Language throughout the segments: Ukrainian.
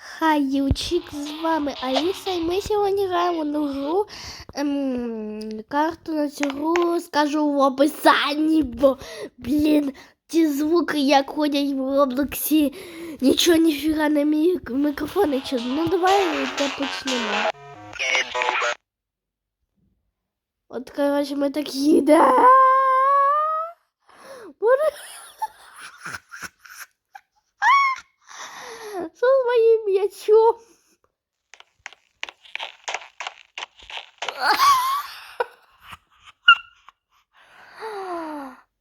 Хаючик, з вами Аліса, і ми сьогодні граємо на гру. Ем, карту на цю гру скажу в описанні, бо, блін, ті звуки, як ходять в Роблоксі, нічого ніфіга не мій мікрофон не чути. Ну давай те почнемо. От, коротше, ми так їдемо. Боже. Що з м'ячом?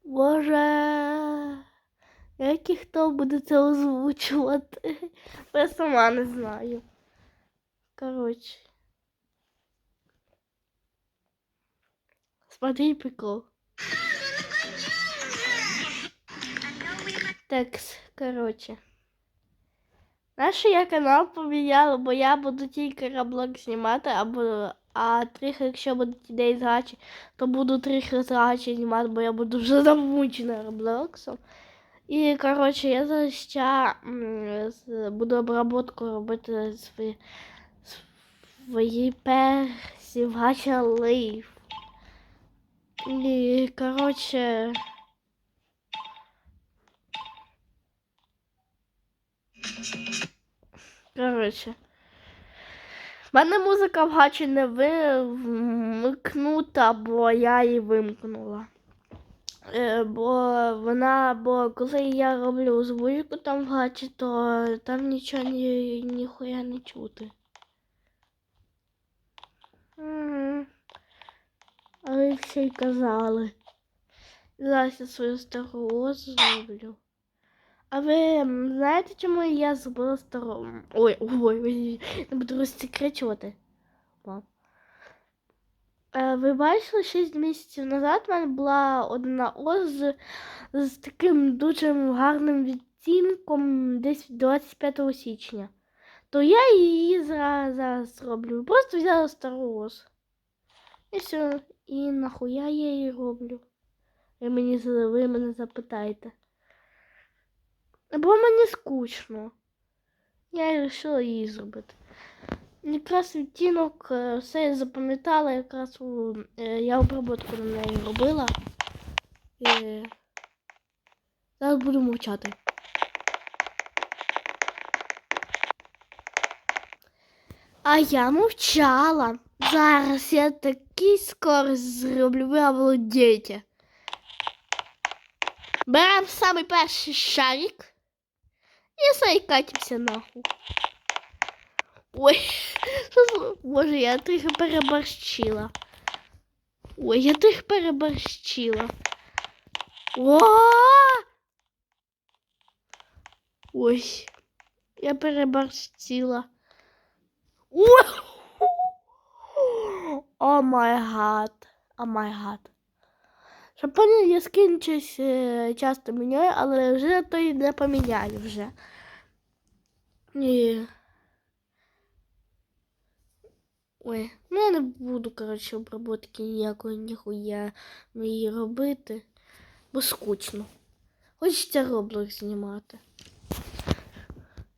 Боже, як і хто буде це озвучувати? Я сама не знаю. Коротше. Смотри прикол. Так, коротше. Наш я канал поміняла, бо я буду тільки Roblox знімати, або а трохи, якщо будуть ідеї з гачі, то буду трохи з гачі знімати, бо я буду вже замучена Роблоксом. І, коротше, я зараз ще буду обработку робити свої, свої персі гача лейф. І, коротше, коротше. В мене музика в гачі не вимкнута, бо я її вимкнула. Е, бо вона, бо коли я роблю озвучку там в гачі, то там нічого ні, ніхуя не чути. А ви все й казали. Зараз я свою стару зроблю. А ви знаєте, чому я зробила стару? Ой, ой, ой, не буду розсекречувати. Е, Ви бачили, 6 місяців назад в мене була одна ось з, таким дуже гарним відтінком десь 25 січня. То я її зараз, зроблю. Просто взяла стару ось. І все. І нахуя я її роблю? Ви мені ви мене запитаєте. Бо мені скучно. Я вирішила її зробити. Якраз відтінок, е, все я запам'ятала, якраз у, е, я обработку на неї робила. І зараз буду мовчати. А я мовчала. Зараз я такий скорость зроблю, ви обалдієте. Беремо самий перший шарик і сайкатимося нахуй. Ой, Боже, я трохи переборщила. Ой, я трохи переборщила. О! Ой, я переборщила. О май гад. О май гад. Поняли, я щось е, часто міняю, але вже то й не поміняю вже. І... Ой, ну я не буду, коротше, обработки ніякої ніхуя її робити, бо скучно. Хочеться роблок знімати.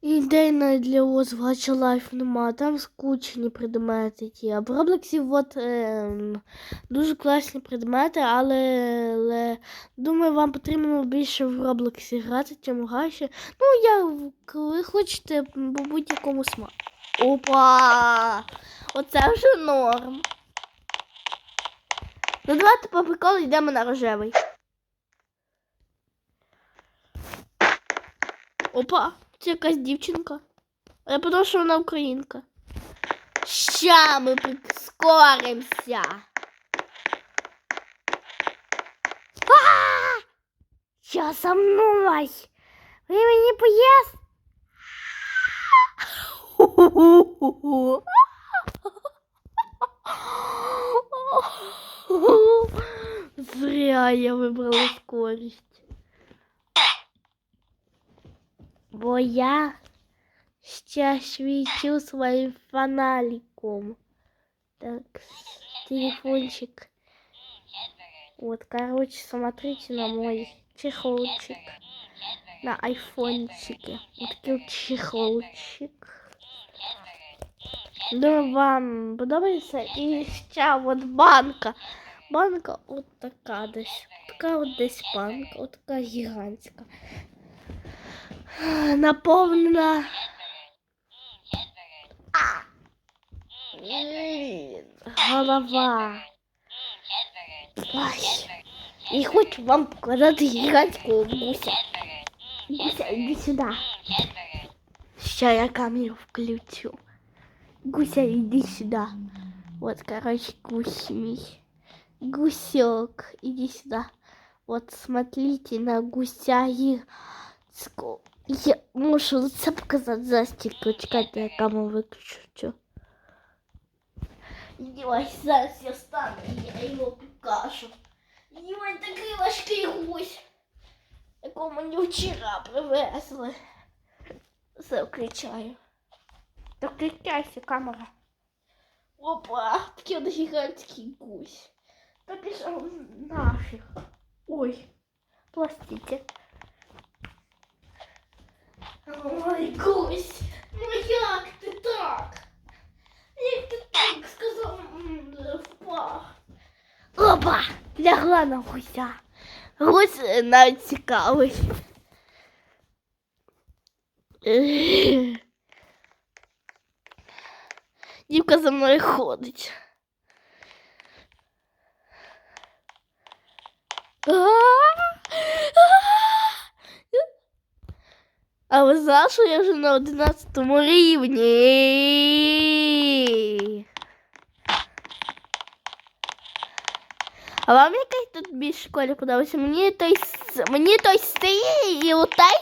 Навіть для озвуча лайф нема, там скучні предмети ті. А в Роблоксі от ем, дуже класні предмети, але, але думаю, вам потрібно більше в Роблоксі грати, чим гаші. Ну, я коли хочете по будь-якому смаку. Опа! Оце вже норм. Ну давайте по приколу йдемо на рожевий. Опа, це якась дівчинка. Я подумала, що вона українка. Ща ми прискоримося. А! Що со мною? Ви мені поїзд? Зря я вибрала скорість. Бо я ще свічу своїм фонариком. Так, телефончик. Вот, короче, смотрите на мой чехолчик. На айфончике. Вот такой вот чехолчик. Ну, вам подобається? І ще от банка. Банка от така десь. Така от десь банка, от така гігантська. Наповнена. А! Блін, Голова. Ай. І хочу вам показати гігантського гуся. Гуся, іди сюди. Ще я камеру включу. Гуся, иди сюда. Вот, короче, гусь мій. Гусек, иди сюда. Вот, смотрите на гуся гигантского. Я мушу це показати за стільки. Чекайте, я камеру виключу. Ой, зараз я стану, і я його покажу. Ой, такий важкий гусь, якого мені вчора привезли. Все включаю. Так включайся, камера. Опа, такий от гігантський гусь. Та пішов нафіг. Ой, простите. Ой, гусь, ну як ти так? Як ти так сказав, впав? Опа, лягла на гуся. Гусь е, навіть цікавий. Дівка за мною ходить. А ви знали, що я вже на 11 рівні? А вам який тут більше в школі подобається? Мені той, мені той стій і отай,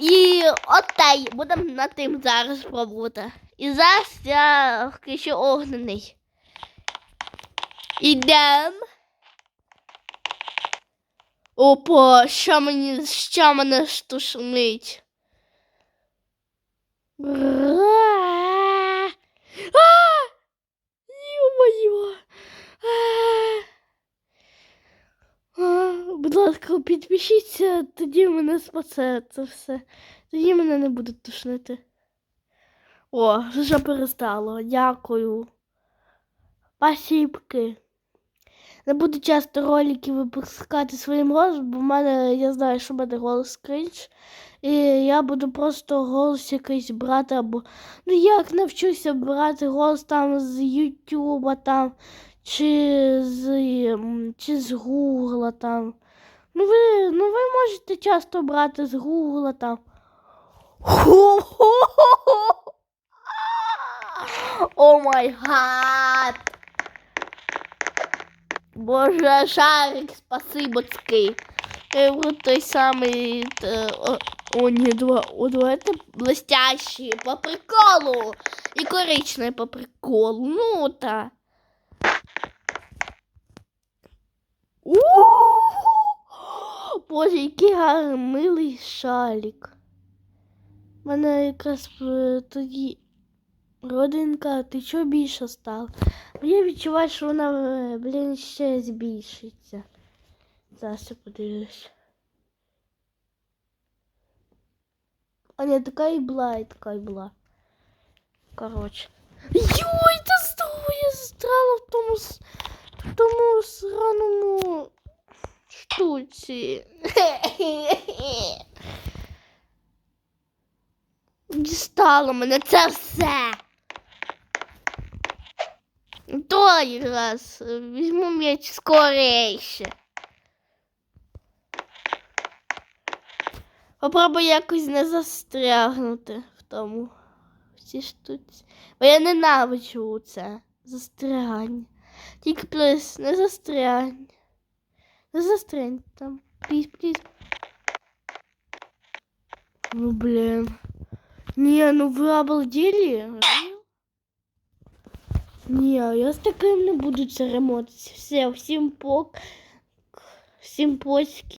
і отай. Будемо над тим зараз пробувати. І зараз я включу огнений. Ідем. Опа, що мені, що мене штушмить? Ё-моё! Будь ласка, підпишіться, тоді мене спасе це все. Тоді мене не будуть тушнити. О, вже перестало. Дякую. Спасибки. Не буду часто ролики випускати своїм голосом, бо в мене, я знаю, що в мене голос кринж. І я буду просто голос якийсь брати або. Ну як навчуся брати голос там з Ютуба там, чи з, чи з Гугла там. Ну ви, ну ви можете часто брати з Гугла там. О май гад! Боже, шарик, спасибоцький. Е, Вот той самий. О, ні, два, о, два, это блестящий, по приколу. І коричневий по приколу. Ну та. У! Боже, який гарний милий шалік. У мене якраз е, тоді родинка, ти чого більше стала? Я відчуваю, що вона, е, блін, ще збільшиться. Зараз я подивлюсь. А не, така і була, і така і була. Коротше. Йой, та знову я застряла в тому, с- в тому сраному штуці. Дістало мене це все. Той раз е, візьму м'яч скорейше. Попробуй якось не застрягнути в тому. В цій штуці. Бо я ненавиджу це застрягання. Тільки плюс не застрягань. Не застрянь там. Пліз, пліз. Ну блін. Ні, ну ви обалдели? Ні, я з таким не буду церемонитися. Все, всім пок. Всім поцьки.